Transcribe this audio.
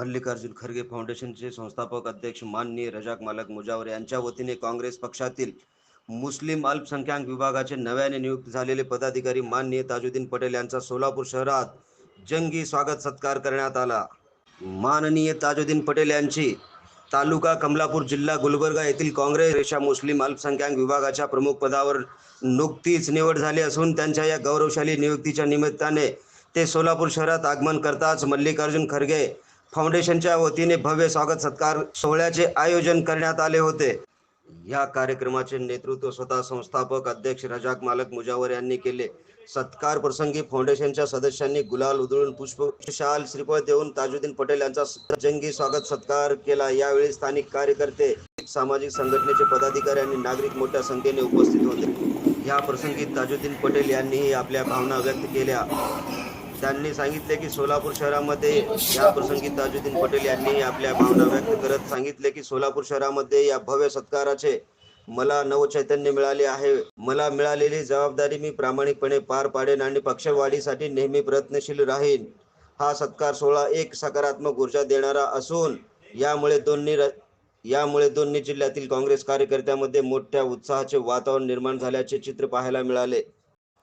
मल्लिकार्जुन खरगे फाउंडेशनचे संस्थापक अध्यक्ष माननीय रजाक मालक मुजावर यांच्या वतीने काँग्रेस पक्षातील मुस्लिम अल्पसंख्याक विभागाचे नव्याने नियुक्त झालेले पदाधिकारी माननीय ताजुद्दीन पटेल यांचा सोलापूर शहरात जंगी स्वागत सत्कार करण्यात आला. माननीय ताजुद्दीन पटेल यांची तालुका कमलापूर जिल्हा गुलबर्गा येथील काँग्रेस रेषा मुस्लिम अल्पसंख्याक विभागाच्या प्रमुख पदावर नुकतीच निवड झाली असून त्यांच्या या गौरवशाली नियुक्तीच्या निमित्ताने ते सोलापूर शहरात आगमन करताच मल्लिकार्जुन खरगे फाउंडेशनच्या वतीने भव्य स्वागत सत्कार सोहळ्याचे आयोजन करण्यात आले होते. या कार्यक्रमाचे नेतृत्व स्वतः संस्थापक अध्यक्ष रजाक मालक मुजावर यांनी केले. सत्कार प्रसंगी फाउंडेशनच्या सदस्यांनी गुलाल उधळून पुष्पशाल श्रीफळ देऊन ताजुद्दीन पटेल यांचा जंगी स्वागत सत्कार केला. यावेळी स्थानिक कार्यकर्ते सामाजिक संघटनेचे पदाधिकारी आणि नागरिक मोठ्या संख्येने उपस्थित होते. या प्रसंगी ताजुद्दीन पटेल यांनीही आपल्या भावना व्यक्त केल्या. त्यांनी सांगितले की सोलापूर शहरामध्ये या प्रसंगी ताजुद्दीन पटेल यांनी आपल्या भावना व्यक्त करत सांगितले की सोलापूर शहरामध्ये या भव्य सत्काराचे मला नवचैतन्य मिळाले आहे. मला मिळालेली जबाबदारी मी प्रामाणिकपणे पार पाडेन आणि पक्षवाढीसाठी नेहमी प्रयत्नशील राहीन. हा सत्कार सोहळा एक सकारात्मक ऊर्जा देणारा असून यामुळे दोन्ही र- यामुळे दोन्ही जिल्ह्यातील काँग्रेस कार्यकर्त्यांमध्ये मोठ्या उत्साहाचे वातावरण निर्माण झाल्याचे चित्र पाहायला मिळाले.